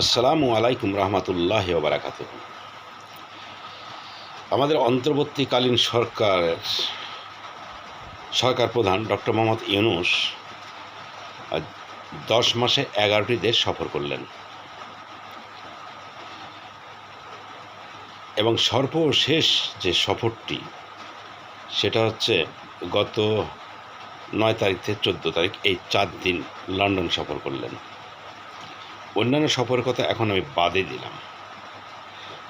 আসসালামু আলাইকুম রহমতুল্লাহ বারাকাত আমাদের অন্তর্বর্তীকালীন সরকারের সরকার প্রধান ডক্টর মোহাম্মদ ইউনুস দশ মাসে এগারোটি দেশ সফর করলেন। এবং সর্বশেষ যে সফরটি, সেটা হচ্ছে গত নয় তারিখ থেকে চোদ্দ তারিখ, এই চার দিন লন্ডন সফর করলেন। অন্যান্য সফরের কথা এখন আমি বাদে দিলাম।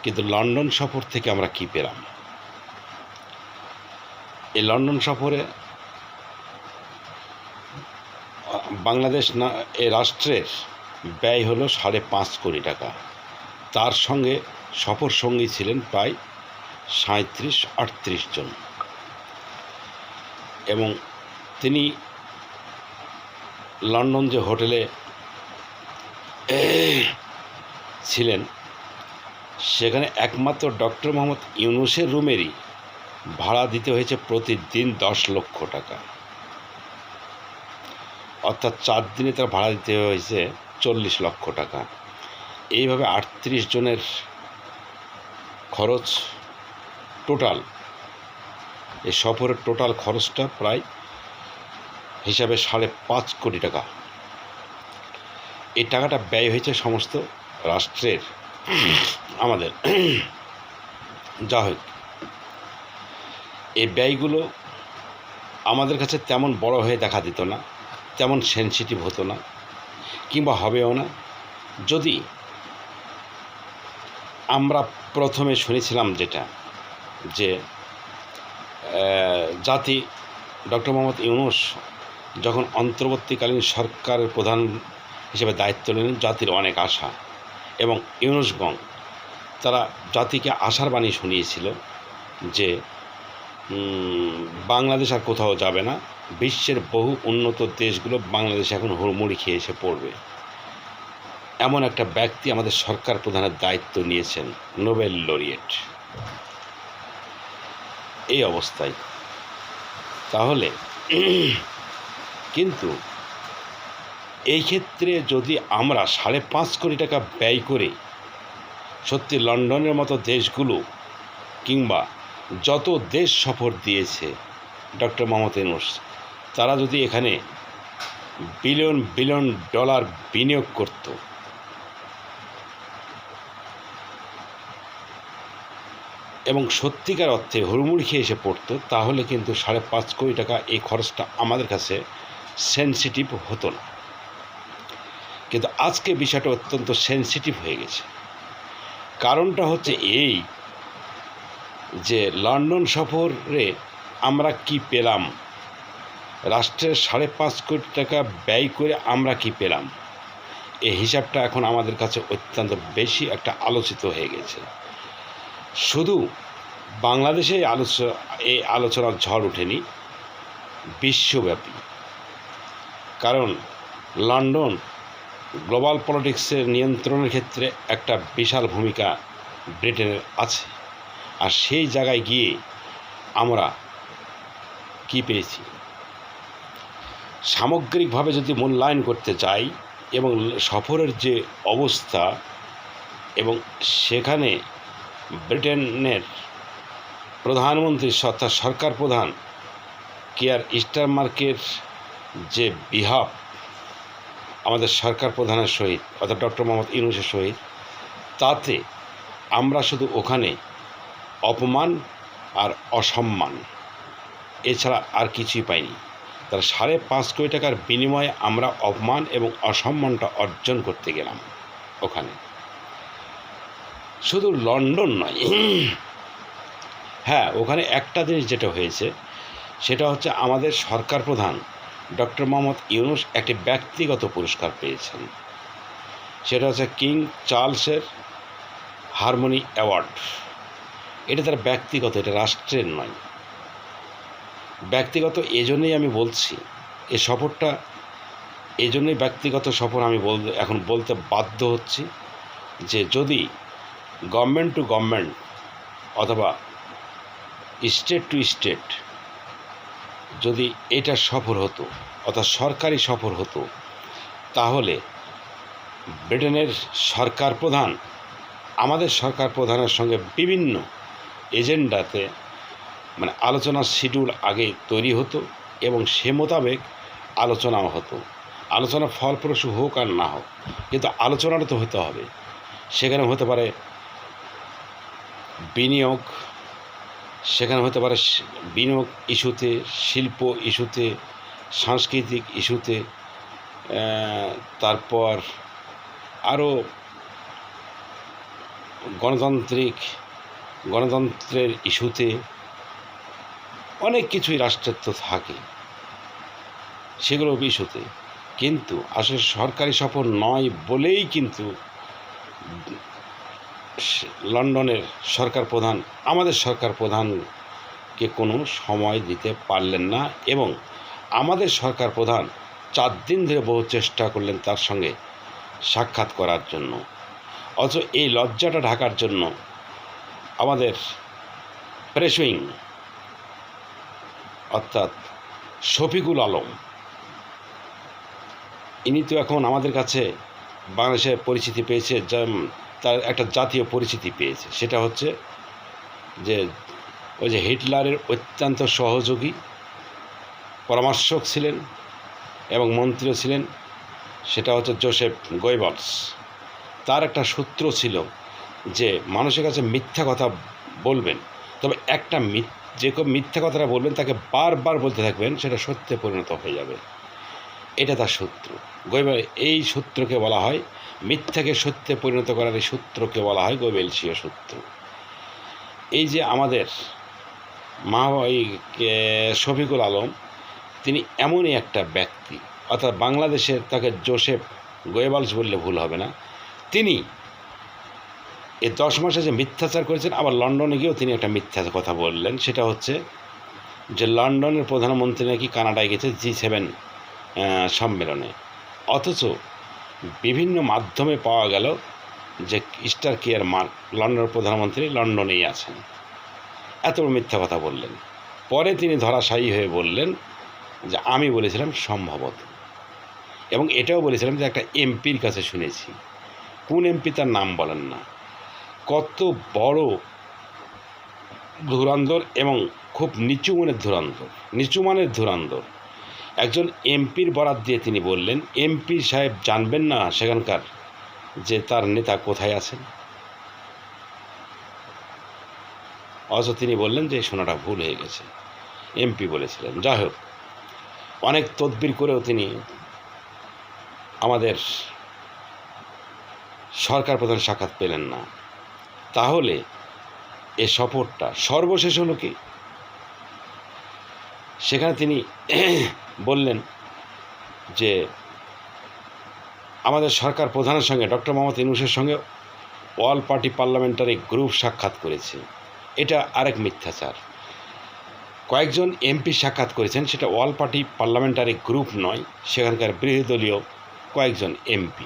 কিন্তু লন্ডন সফর থেকে আমরা কি পেলাম? এই লন্ডন সফরে বাংলাদেশ না এ রাষ্ট্রের ব্যয় হলো সাড়ে পাঁচ কোটি টাকা। তার সঙ্গে সফর সঙ্গী ছিলেন প্রায় সাঁত্রিশ আটত্রিশ জন। এবং তিনি লন্ডন যে হোটেলে ছিলেন, সেখানে একমাত্র ডক্টর মোহাম্মদ ইউনুসের রুমেরই ভাড়া দিতে হয়েছে প্রতিদিন দশ লক্ষ টাকা। অর্থাৎ চার দিনে তার ভাড়া দিতে হয়েছে চল্লিশ লক্ষ টাকা। এইভাবে আটত্রিশ জনের খরচ টোটাল, এই সফরের টোটাল খরচটা প্রায় হিসাবে সাড়ে পাঁচ কোটি টাকা। এই টাকাটা ব্যয় হয়েছে সমস্ত রাষ্ট্রের, আমাদের, যা হোক, এই ব্যয়গুলো আমাদের কাছে তেমন বড় হয়ে দেখা দিত না, তেমন সেন্সিটিভ হতো না, কিংবা হবেও না। যদি আমরা প্রথমে শুনেছিলাম যেটা, যে জাতি, ডক্টর মোহাম্মদ ইউনুস যখন অন্তর্বর্তীকালীন সরকারের প্রধান হিসেবে দায়িত্ব নিলেন, জাতির অনেক আশা। এবং ইউনুসগং তারা জাতিকে আশার বাণী শুনিয়েছিল যে বাংলাদেশ আর কোথাও যাবে না। বিশ্বের বহু উন্নত দেশগুলো বাংলাদেশ এখন হুড়মুড়ি খেয়ে এসে পড়বে। এমন একটা ব্যক্তি আমাদের সরকার প্রধানের দায়িত্ব নিয়েছেন, নোবেল লরিয়েট। এই অবস্থায়। তাহলে, কিন্তু এই ক্ষেত্রে যদি আমরা সাড়ে পাঁচ কোটি টাকা ব্যয় করে সত্যি লন্ডনের মতো দেশগুলো কিংবা যত দেশ সফর দিয়েছে ডক্টর মোহাম্মদ ইউনুস, তারা যদি এখানে বিলিয়ন বিলিয়ন ডলার বিনিয়োগ করত, এবং সত্যিকার অর্থে হুড়মুড়ি খেয়ে এসে পড়তো, তাহলে কিন্তু সাড়ে পাঁচ কোটি টাকা এই খরচটা আমাদের কাছে সেন্সিটিভ হতো না। কিন্তু আজকে বিষয়টা অত্যন্ত সেন্সিটিভ হয়ে গেছে। কারণটা হচ্ছে এই যে লন্ডন সফরে আমরা কি পেলাম? রাষ্ট্রের সাড়ে পাঁচ কোটি টাকা ব্যয় করে আমরা কি পেলাম? এই হিসাবটা এখন আমাদের কাছে অত্যন্ত বেশি একটা আলোচিত হয়ে গেছে। শুধু বাংলাদেশে এই আলোচনা এই আলোচনার ঝড় ওঠেনি, বিশ্বব্যাপী। কারণ লন্ডন গ্লোবাল পলিটিক্সের নিয়ন্ত্রণের ক্ষেত্রে একটা বিশাল ভূমিকা ব্রিটেনের আছে। আর সেই জায়গায় গিয়ে আমরা কি পেয়েছি? সামগ্রিকভাবে যদি মূল্যায়ন করতে চাই এবং সফরের যে অবস্থা এবং সেখানে ব্রিটেনের প্রধানমন্ত্রী অর্থাৎ সরকার প্রধান কেয়ার ইস্টারমার্কের যে বিহাব আমাদের সরকার প্রধানের সহিত, অর্থাৎ ডক্টর মোহাম্মদ ইউনুসের সহিত, তাতে আমরা শুধু ওখানে অপমান আর অসম্মান, এছাড়া আর কিছুই পাইনি। তার সাড়ে পাঁচ কোটি টাকার বিনিময়ে আমরা অপমান এবং অসম্মানটা অর্জন করতে গেলাম ওখানে। শুধু লন্ডন নয় হ্যাঁ ওখানে একটা জিনিস যেটা হয়েছে, সেটা হচ্ছে আমাদের সরকার প্রধান ডক্টর মোহাম্মদ ইউনুস একটি ব্যক্তিগত পুরস্কার পেয়েছেন। সেটা হচ্ছে কিং চার্লসের হারমোনি অ্যাওয়ার্ড। এটা তার ব্যক্তিগত, এটা রাষ্ট্রের নয়। ব্যক্তিগত এজন্যই আমি বলছি, এ সফরটা, এজন্যই ব্যক্তিগত সফর আমি বল, এখন বলতে বাধ্য হচ্ছি যে যদি গভর্নমেন্ট টু গভর্নমেন্ট অথবা স্টেট টু স্টেট যদি এটা সফর হতো, অর্থাৎ সরকারি সফর হতো, তাহলে ব্রিটেনের সরকার প্রধান, আমাদের সরকার প্রধানের সঙ্গে বিভিন্ন এজেন্ডাতে মানে আলোচনার শিডিউল আগে তৈরি হতো এবং সে মোতাবেক আলোচনাও হতো। আলোচনা ফলপ্রসূ হোক আর না হোক, কিন্তু আলোচনাটা তো হতে হবে। সেখানে হতে পারে বিনিয়োগ সেখানে হতে পারে বিনিয়োগ ইস্যুতে, শিল্প ইস্যুতে, সাংস্কৃতিক ইস্যুতে তারপর আরও গণতান্ত্রিক, গণতন্ত্রের ইস্যুতে অনেক কিছুই রাষ্ট্রের তো থাকে সেগুলো ইস্যুতে। কিন্তু আসলে সরকারি সফর নয় বলেই কিন্তু লন্ডনের সরকার প্রধান, আমাদের সরকার প্রধানকে কোনো সময় দিতে পারলেন না এবং আমাদের সরকার প্রধান চার দিন ধরে বহু চেষ্টা করলেন তার সঙ্গে সাক্ষাৎ করার জন্য। অথচ এই লজ্জাটা ঢাকার জন্য আমাদের প্রেসুইং অর্থাৎ শফিকুল আলম, ইনি তো এখন আমাদের কাছে বাংলাদেশের পরিচিতি পেয়েছে তার একটা জাতীয় পরিচিতি পেয়েছে। সেটা হচ্ছে যে ওই যে হিটলারের অত্যন্ত সহযোগী, পরামর্শক ছিলেন এবং মন্ত্রীও ছিলেন, সেটা হচ্ছে জোসেফ গোয়েবালস। তার একটা সূত্র ছিল যে মানুষের কাছে মিথ্যা কথা বলবেন, তবে একটা যে মিথ্যা কথাটা বলবেন, তাকে বারবার বলতে থাকবেন, সেটা সত্যে পরিণত হয়ে যাবে। এটা তার সূত্র। গোয়েবেল, এই সূত্রকে বলা হয় মিথ্যাকে সত্যে পরিণত করার এই সূত্রকে বলা হয় গোয়েবেলসীয় সূত্র। এই যে আমাদের মা শফিকুল আলম, তিনি এমনই একটা ব্যক্তি, অর্থাৎ বাংলাদেশের তাকে জোসেফ গোয়েবালস বললে ভুল হবে না। তিনি এই দশ মাসে যে মিথ্যাচার করেছেন, আবার লন্ডনে গিয়েও তিনি একটা মিথ্যা কথা বললেন। সেটা হচ্ছে যে লন্ডনের প্রধানমন্ত্রী নাকি কানাডায় গেছে জি সেভেন সম্মেলনে। অথচ বিভিন্ন মাধ্যমে পাওয়া গেল যে স্টার কেয়ার মার্ক লন্ডনের প্রধানমন্ত্রী লন্ডনেই আছেন। এত মিথ্যা কথা বললেন। পরে তিনি ধরাশায়ী হয়ে বললেন যে, আমি বলেছিলাম সম্ভবত। এবং এটাও বলেছিলাম যে, একটা এমপির কাছে শুনেছি। কোন এমপি তার নাম বলেন না। কত বড় ধুরান্দর এবং খুব নিচু মানের ধুরান্দর নিচু মানের ধুরান্দর একজন এমপির বরাত দিয়ে তিনি বললেন, এমপি সাহেব জানবেন না সেখানকার যে তার নেতা কোথায় আছেন? অথচ তিনি বললেন যে শোনাটা ভুল হয়ে গেছে। এমপি বলেছিলেন, যাই হোক, অনেক তদবির করেও তিনি আমাদের সরকার প্রধান সাক্ষাৎ পেলেন না। তাহলে এ সফরটা সর্বশেষ হলো কি? সেখানে তিনি বললেন যে আমাদের সরকার প্রধানের সঙ্গে, ডক্টর মোহাম্মদ ইউনুসের সঙ্গে অল পার্টি পার্লামেন্টারি গ্রুপ সাক্ষাৎ করেছে। এটা আরেক মিথ্যাচার। কয়েকজন এমপি সাক্ষাৎ করেছেন, সেটা অল পার্টি পার্লামেন্টারি গ্রুপ নয়, সেখানকার বিরোধী দলীয় কয়েকজন এমপি।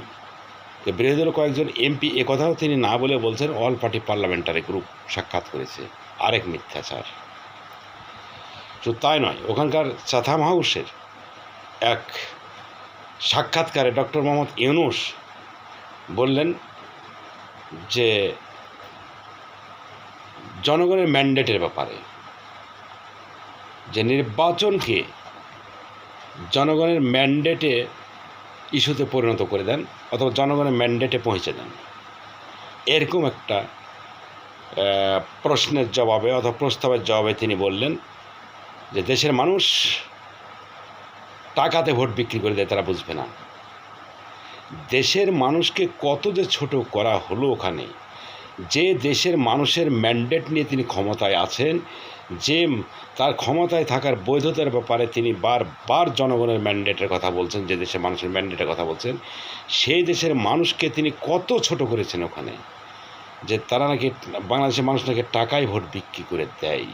তো বিরোধী দলীয় কয়েকজন এমপি এ কথাও তিনি না বলে বলছেন, অল পার্টি পার্লামেন্টারি গ্রুপ সাক্ষাৎ করেছে। আরেক মিথ্যাচার। শুধু তাই নয়, ওখানকার চাথাম হাউসের এক সাক্ষাৎকারে ডক্টর মোহাম্মদ ইউনুস বললেন যে জনগণের ম্যান্ডেটের ব্যাপারে, যে নির্বাচনকে জনগণের ম্যান্ডেটে ইস্যুতে পরিণত করে দেন অথবা জনগণের ম্যান্ডেটে পৌঁছে দেন। এরকম একটা প্রশ্নের জবাবে অথবা প্রস্তাবের জবাবে তিনি বললেন যে দেশের মানুষ টাকাতে ভোট বিক্রি করে দেয়, তারা বুঝবে না। দেশের মানুষকে কত যে ছোট করা হলো ওখানে, যে দেশের মানুষের ম্যান্ডেট নিয়ে তিনি ক্ষমতায় আছেন, যে তার ক্ষমতায় থাকার বৈধতার ব্যাপারে তিনি বারবার জনগণের ম্যান্ডেটের কথা বলছেন, যে দেশের মানুষের ম্যান্ডেটের কথা বলছেন, সেই দেশের মানুষকে তিনি কত ছোট করেছেন ওখানে, যে তারা নাকি বাংলাদেশের মানুষ নাকি টাকায় ভোট বিক্রি করে দেয়।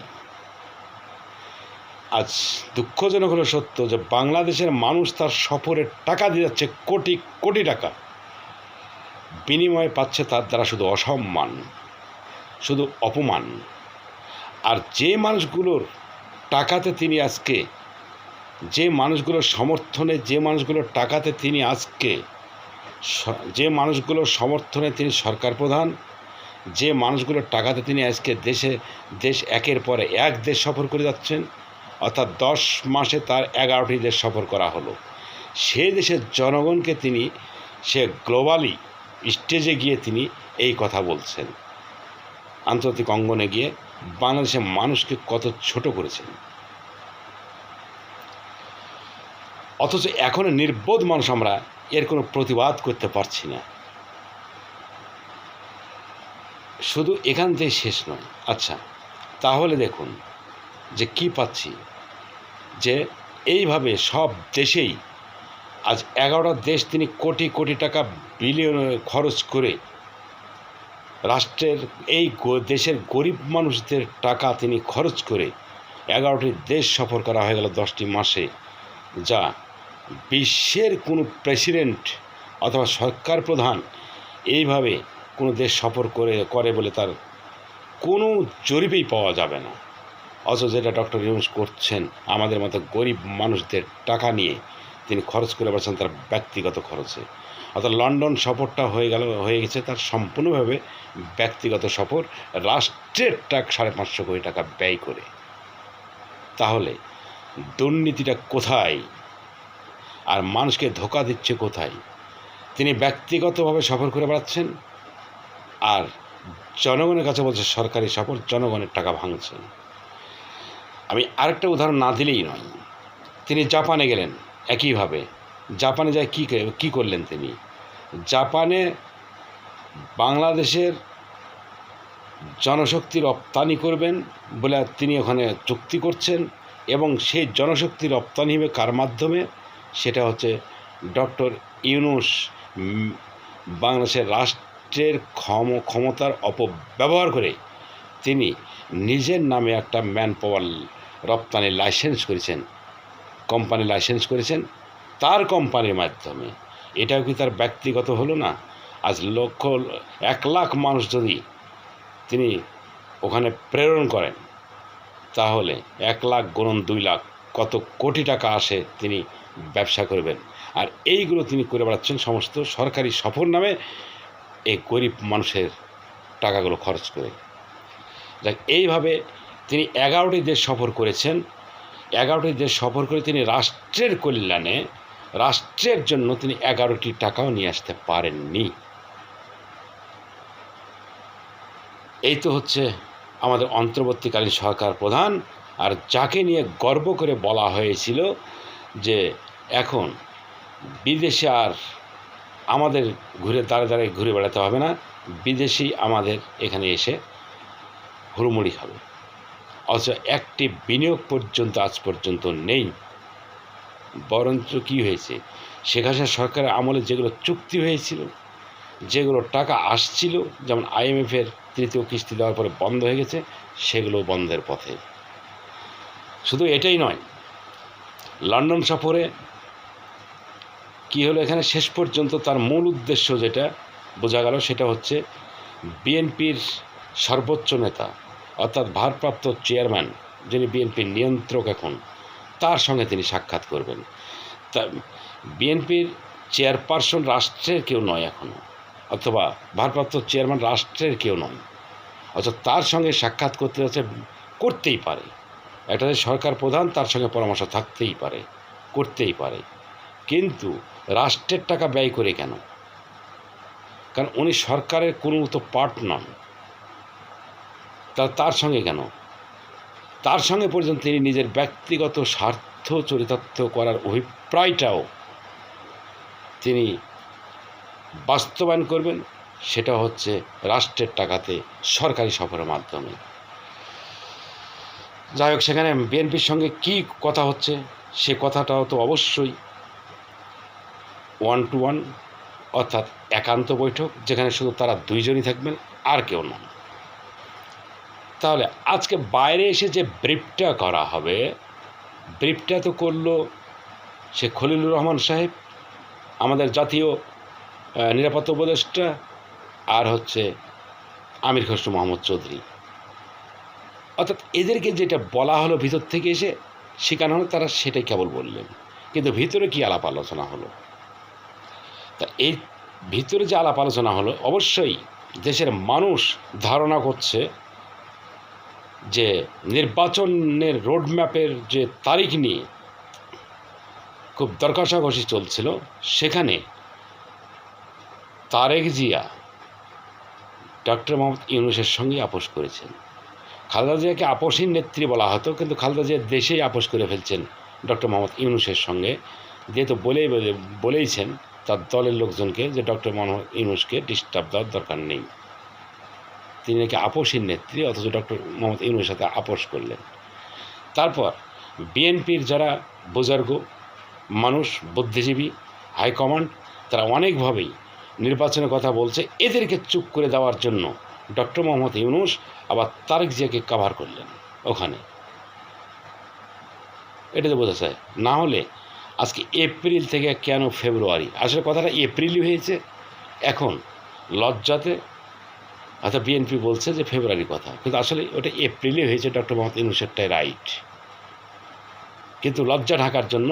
আজ দুঃখজনক হলো সত্য যে বাংলাদেশের মানুষ তার সফরের টাকা দিয়ে যাচ্ছে কোটি কোটি টাকা। বিনিময়ে পাচ্ছে তার দ্বারা শুধু অসম্মান, শুধু অপমান। আর যে মানুষগুলোর টাকাতে তিনি আজকে, যে মানুষগুলোর সমর্থনে, যে মানুষগুলোর টাকাতে তিনি আজকে যে মানুষগুলোর সমর্থনে তিনি সরকার প্রধান, যে মানুষগুলোর টাকাতে তিনি আজকে দেশে, দেশ একের পরে এক দেশ সফর করে যাচ্ছেন অর্থাৎ দশ মাসে তার এগারোটি দেশ সফর করা হলো। সেই দেশের জনগণকে তিনি, সে গ্লোবালি স্টেজে গিয়ে তিনি এই কথা বলছেন। আন্তর্জাতিক অঙ্গনে গিয়ে বাংলাদেশের মানুষকে কত ছোট করেছেন। অথচ এখনও নির্বোধ মানুষ আমরা এর কোনো প্রতিবাদ করতে পারছি না। শুধু এখান থেকে শেষ নয়। আচ্ছা তাহলে দেখুন যে কি পাচ্ছি। যে এইভাবে সব দেশেই আজ এগারোটা দেশ তিনি কোটি কোটি টাকা বিলিয়ন খরচ করে রাষ্ট্রের এই দেশের গরিব মানুষদের টাকা তিনি খরচ করে এগারোটি দেশ সফর করা হয়ে গেল দশটি মাসে, যা বিশ্বের কোনো প্রেসিডেন্ট অথবা সরকার প্রধান এইভাবে কোনো দেশ সফর করে করে বলে তার কোনো জরিপেই পাওয়া যাবে না। অথচ যেটা ডক্টর ইউনুস করছেন, আমাদের মতো গরিব মানুষদের টাকা নিয়ে তিনি খরচ করে পারছেন তার ব্যক্তিগত খরচে। অর্থাৎ লন্ডন সফরটা হয়ে গেল, হয়ে গেছে তার সম্পূর্ণভাবে ব্যক্তিগত সফর, রাষ্ট্রের টাকা সাড়ে পাঁচশো কোটি টাকা ব্যয় করে। তাহলে দুর্নীতিটা কোথায়? আর মানুষকে ধোকা দিচ্ছে কোথায়? তিনি ব্যক্তিগতভাবে সফর করে বেড়াচ্ছেন, আর জনগণের কাছে বলছে সরকারি সফর, জনগণের টাকা ভাঙছেন। আমি আরেকটা উদাহরণ না দিলেই নয়। তিনি জাপানে গেলেন একইভাবে। জাপানে যায় কী কী করলেন তিনি? জাপানে বাংলাদেশের জনশক্তি রপ্তানি করবেন বলে তিনি ওখানে চুক্তি করছেন এবং সেই জনশক্তি রপ্তানি হবে কার মাধ্যমে? সেটা হচ্ছে ডক্টর ইউনুস বাংলাদেশের রাষ্ট্রের ক্ষম, ক্ষমতার অপব্যবহার করে তিনি নিজের নামে একটা ম্যান পাওয়ার রপ্তানির লাইসেন্স করেছেন, কোম্পানি লাইসেন্স করেছেন, তার কোম্পানির মাধ্যমে। এটাও কি তার ব্যক্তিগত হলো না? আজ লক্ষ, এক লাখ মানুষ যদি তিনি ওখানে প্রেরণ করেন, তাহলে এক লাখ গুণন দুই লাখ কত কোটি টাকা আসে তিনি ব্যবসা করবেন। আর এইগুলো তিনি করে বেড়াচ্ছেন সমস্ত সরকারি সফর নামে এই গরিব মানুষের টাকাগুলো খরচ করে। যাক, এইভাবে তিনি এগারোটি দেশ সফর করেছেন। এগারোটি দেশ সফর করে তিনি রাষ্ট্রের কল্যাণে, রাষ্ট্রের জন্য তিনি এগারোটি টাকাও নিয়ে আসতে পারেননি। এই তো হচ্ছে আমাদের অন্তর্বর্তীকালীন সরকার প্রধান। আর যাকে নিয়ে গর্ব করে বলা হয়েছিল যে এখন বিদেশে আর আমাদের ঘুরে দাঁড়ে দাঁড়িয়ে ঘুরে বেড়াতে হবে না বিদেশি আমাদের এখানে এসে হুড়মুড়ি খাবে। অথচ একটি বিনিয়োগ পর্যন্ত আজ পর্যন্ত নেই। বরঞ্চ কী হয়েছে? শেখ হাসিনা সরকারের আমলে যেগুলো চুক্তি হয়েছিল, যেগুলো টাকা আসছিল, যেমন আইএমএফের তৃতীয় কিস্তি দেওয়ার পরে বন্ধ হয়ে গেছে, সেগুলো বন্ধের পথে। শুধু এটাই নয়, লন্ডন সফরে কি হলো এখানে শেষ পর্যন্ত তার মূল উদ্দেশ্য যেটা বোঝা গেল সেটা হচ্ছে বিএনপির সর্বোচ্চ নেতা অর্থাৎ ভারপ্রাপ্ত চেয়ারম্যান, যিনি বিএনপির নিয়ন্ত্রক এখন, তার সঙ্গে তিনি সাক্ষাৎ করবেন। তা, বিএনপির চেয়ারপারসন রাষ্ট্রের কেউ নয় এখনও অথবা ভারপ্রাপ্ত চেয়ারম্যান রাষ্ট্রের কেউ নয়। অর্থাৎ তার সঙ্গে সাক্ষাৎ করতে যাচ্ছে করতেই পারে। একটা যে সরকার প্রধান, তার সঙ্গে পরামর্শ থাকতেই পারে, করতেই পারে। কিন্তু রাষ্ট্রের টাকা ব্যয় করে কেন? কারণ উনি সরকারের কোনো তো পার্ট নন। তা তার সঙ্গে কেন? তার সঙ্গে পর্যন্ত তিনি নিজের ব্যক্তিগত স্বার্থ চরিতার্থ করার অভিপ্রায়টাও তিনি বাস্তবায়ন করবেন। সেটা হচ্ছে রাষ্ট্রের টাকাতে সরকারি সফরের মাধ্যমে। যাই হোক, সেখানে বিএনপির সঙ্গে কি কথা হচ্ছে, সে কথাটাও তো অবশ্যই ওয়ান টু ওয়ান অর্থাৎ একান্ত বৈঠক, যেখানে শুধু তারা দুইজনই থাকবেন, আর কেউ নন। তাহলে আজকে বাইরে এসে যে ব্রিফটা করা হবে, ব্রিফটা তো করল সে খলিলুর রহমান সাহেব, আমাদের জাতীয় নিরাপত্তা উপদেষ্টা আর হচ্ছে আমির খসরু মোহাম্মদ চৌধুরী। অর্থাৎ এদেরকে যেটা বলা হলো ভিতর থেকে এসে শেখানো হলো, তারা সেটাই কেবল বললেন। কিন্তু ভিতরে কি আলাপ আলোচনা হলো? তা এই ভিতরে যে আলাপ আলোচনা হলো, অবশ্যই দেশের মানুষ ধারণা করছে যে নির্বাচনের রোডম্যাপের যে তারিখ নিয়ে খুব দরকাশাকষি চলছিল, সেখানে তারেক জিয়া ডক্টর মোহাম্মদ ইউনুসের সঙ্গে আপোষ করেছেন। খালেদা জিয়াকে আপোষহীন নেত্রী বলা হতো, কিন্তু খালেদা জিয়া দেশেই আপোষ করে ফেলছেন ডক্টর মোহাম্মদ ইউনুসের সঙ্গে। যেহেতু বলেই বলে- বলেইছেন, তার দলের লোকজনকে যে ডক্টর মোহাম্মদ ইউনুসকে ডিস্টার্ব দেওয়ার দরকার নেই। তিনি নাকি আপোষহীন নেত্রী, অথচ ডক্টর মোহাম্মদ ইউনুসের সাথে আপোষ করলেন। তারপর বিএনপির যারা বুজুর্গ, মানুষ, বুদ্ধিজীবী হাইকমান্ড তারা অনেকভাবেই নির্বাচনের কথা বলছে। এদেরকে চুপ করে দেওয়ার জন্য ডক্টর মোহাম্মদ ইউনুস আবার তারেক জিয়াকে কাভার করলেন ওখানে। এটা তো বোঝা যায়। না হলে আজকে এপ্রিল থেকে কেন ফেব্রুয়ারি? আসলে কথাটা এপ্রিলই হয়েছে। এখন লজ্জাতে অর্থাৎ বিএনপি বলছে যে ফেব্রুয়ারি কথা। কিন্তু আসলে ওটা এপ্রিলে হয়েছে, ডক্টর মোহাম্মদ ইউনুসেরটাই রাইট। কিন্তু লজ্জা ঢাকার জন্য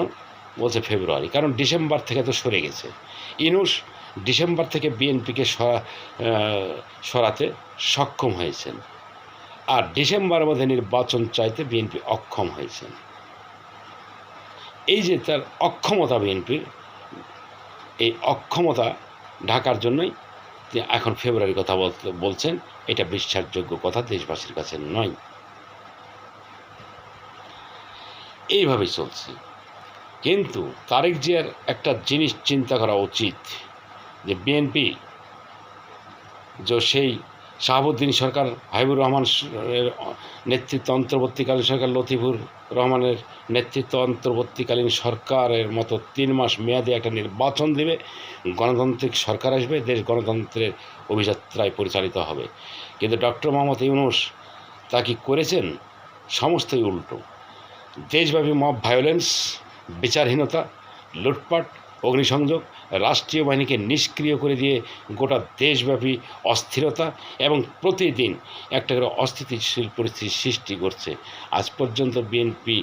বলছে ফেব্রুয়ারি, কারণ ডিসেম্বর থেকে তো সরে গেছে। ইনুস ডিসেম্বর থেকে বিএনপিকে সরাতে সক্ষম হয়েছেন। আর ডিসেম্বরের মধ্যে নির্বাচন চাইতে বিএনপি অক্ষম হয়েছেন। এই যে তার অক্ষমতা বিএনপির এই অক্ষমতা ঢাকার জন্যই তিনি এখন ফেব্রুয়ারির কথা বলছেন, এটা বিশ্বাসযোগ্য কথা দেশবাসীর কাছে নয়। এইভাবে চলছে। কিন্তু তারেক জিয়ার একটা জিনিস চিন্তা করা উচিত, যে বিএনপি, যে সেই শাহাবুদ্দিন সরকার, হাবিবুর রহমান নেতৃত্ব, অন্তর্বর্তীকালীন সরকার, লতিফুর রহমানের নেতৃত্ব, অন্তর্বর্তীকালীন সরকারের মতো তিন মাস মেয়াদে একটা নির্বাচন দেবে। গণতান্ত্রিক সরকার আসবে, দেশ গণতন্ত্রের অভিযাত্রায় পরিচালিত হবে। কিন্তু ডক্টর মোহাম্মদ ইউনুস তা কি করেছেন? সমস্তই উল্টো। দেশব্যাপী মব ভায়োলেন্স, বিচারহীনতা, লুটপাট, অগ্নিসংযোগ রাষ্ট্রীয় বাহিনীকে নিষ্ক্রিয় করে দিয়ে গোটা দেশব্যাপী অস্থিরতা এবং প্রতিদিন একটা করে অস্থিতিশীল পরিস্থিতির সৃষ্টি করছে। আজ পর্যন্ত বিএনপি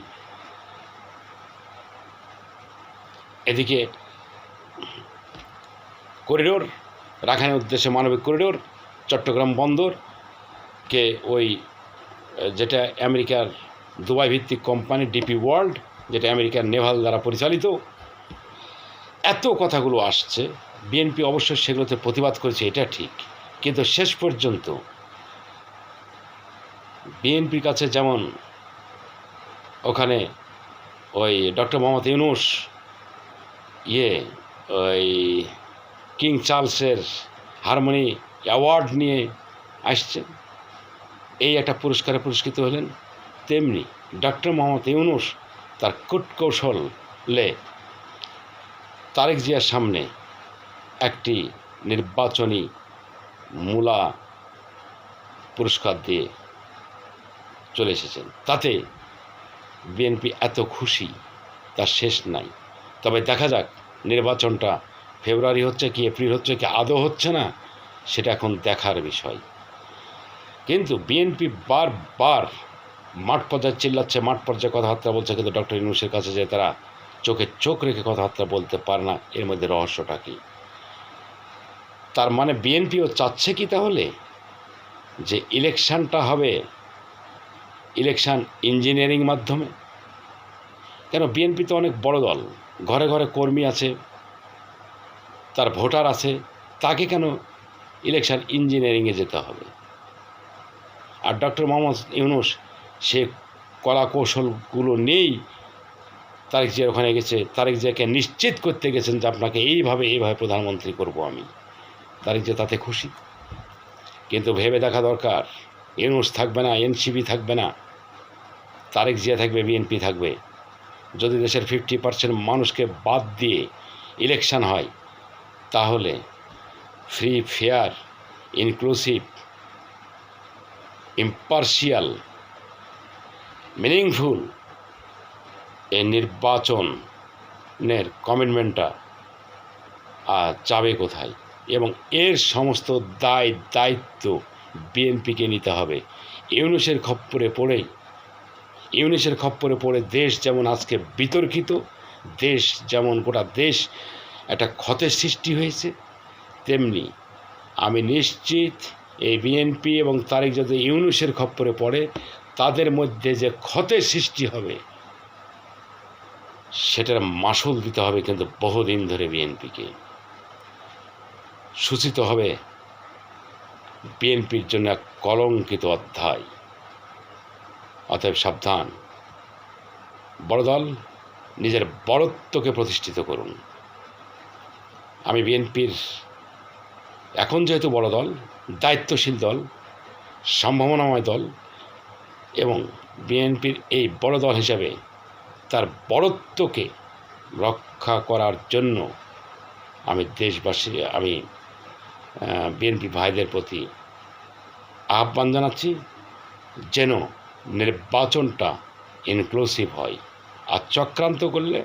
এদিকে করিডোর, রাখাইনের উদ্দেশ্যে মানবিক করিডোর, চট্টগ্রাম বন্দরকে ওই, যেটা আমেরিকার দুবাই ভিত্তিক কোম্পানি ডিপি ওয়ার্ল্ড যেটা আমেরিকার নেভাল দ্বারা পরিচালিত এত কথাগুলো আসছে, বিএনপি অবশ্য সেগুলোতে প্রতিবাদ করেছে, এটা ঠিক। কিন্তু শেষ পর্যন্ত বিএনপির কাছে যেমন ওখানে ওই ডক্টর মোহাম্মদ ইউনুস ইয়ে ওই কিং চার্লসের হারমোনি অ্যাওয়ার্ড নিয়ে আসছেন এই একটা পুরস্কারে পুরস্কৃত হলেন, তেমনি ডক্টর মোহাম্মদ ইউনুস তার কূটকৌশলে তারেক জিয়ার সামনে একটি নির্বাচনী মূলা পুরস্কার দিয়ে চলে এসেছেন। তাতে বিএনপি এত খুশি, তার শেষ নাই। তবে দেখা যাক, নির্বাচনটা ফেব্রুয়ারি হচ্ছে কি, এপ্রিল হচ্ছে কি, আদৌ হচ্ছে না, সেটা এখন দেখার বিষয়। কিন্তু বিএনপি বারবার মাঠ পর্যায়ে চিল্লাচ্ছে, মাঠ পর্যায়ে কথাবার্তা বলছে, কিন্তু ডক্টর ইউনুসের কাছে যে তারা চোখে চোখ রেখে কথাবার্তা বলতে পারে না, এর মধ্যে রহস্যটা কি? তার মানে বিএনপিও চাচ্ছে কি তাহলে? যে ইলেকশানটা হবে ইলেকশান ইঞ্জিনিয়ারিং মাধ্যমে? কেন বিএনপি তো অনেক বড় দল, ঘরে ঘরে কর্মী আছে, তার ভোটার আছে, তাকে কেন ইলেকশান ইঞ্জিনিয়ারিংয়ে যেতে হবে? আর ডক্টর মোহাম্মদ ইউনুস সে কলা কৌশলগুলো নেই তারেক জিয়া ওখানে গেছে, তারেক জিয়াকে নিশ্চিত করতে গেছেন যে আপনাকে এইভাবে এইভাবে প্রধানমন্ত্রী করব আমি। তারেক জিয়া তাতে খুশি। কিন্তু ভেবে দেখা দরকার, ইউনুস থাকবে না, এনসিপি থাকবে না, তারেক জিয়া থাকবে, বিএনপি থাকবে। যদি দেশের ফিফটি পার্সেন্ট মানুষকে বাদ দিয়ে ইলেকশন হয়, তাহলে free fair inclusive impartial meaningful নির্বাচনের কমিটমেন্টটা যাবে কোথায়? এবং এর সমস্ত দায়, দায়িত্ব বিএনপিকে নিতে হবে। ইউনুসের খপ্পরে পড়েই, ইউনিসের খপ্পরে পড়ে দেশ যেমন আজকে বিতর্কিত, দেশ যেমন গোটা দেশ একটা ক্ষতের সৃষ্টি হয়েছে, তেমনি আমি নিশ্চিত এই বিএনপি এবং তারেক যদি ইউনুসের খপ্পরে পড়ে, তাদের মধ্যে যে ক্ষতের সৃষ্টি হবে সেটার মাসুল দিতে হবে কিন্তু বহুদিন ধরে বিএনপিকে। সূচিত হবে বিএনপির জন্য এক কলঙ্কিত অধ্যায়। অতএব সাবধান। বড় দল নিজের বড়ত্বকে প্রতিষ্ঠিত করুন। আমি বিএনপির এখন যেহেতু বড় দল, দায়িত্বশীল দল, সম্ভাবনাময় দল এবং বিএনপির এই বড় দল হিসাবে তার বড়ত্বকে রক্ষা করার জন্য আমি দেশবাসী, আমি বিএনপি ভাইদের প্রতি আহ্বান জানাচ্ছি যেন নির্বাচনটা ইনক্লুসিভ হয়। আর চক্রান্ত করলে,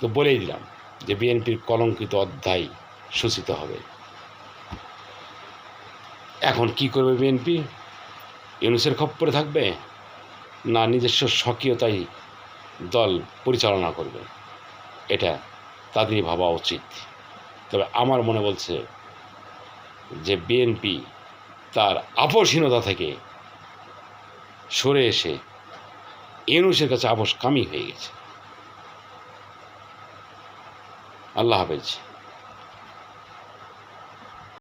তো বলেই দিলাম যে বিএনপির কলঙ্কিত অধ্যায় সূচিত হবে। এখন কি করবে বিএনপি? ইউনুসের খপ্পরে থাকবে? না নিজস্ব স্বকীয়তাই দল পরিচালনা করবে। এটা তাদেরই ভাবা উচিত। তবে আমার মনে বলছে যে বিএনপি তার আপসহীনতা থেকে সরে এসে ইউনুসের কাছে আপোষ কামি হয়ে গেছে। আল্লাহ হাফেজ।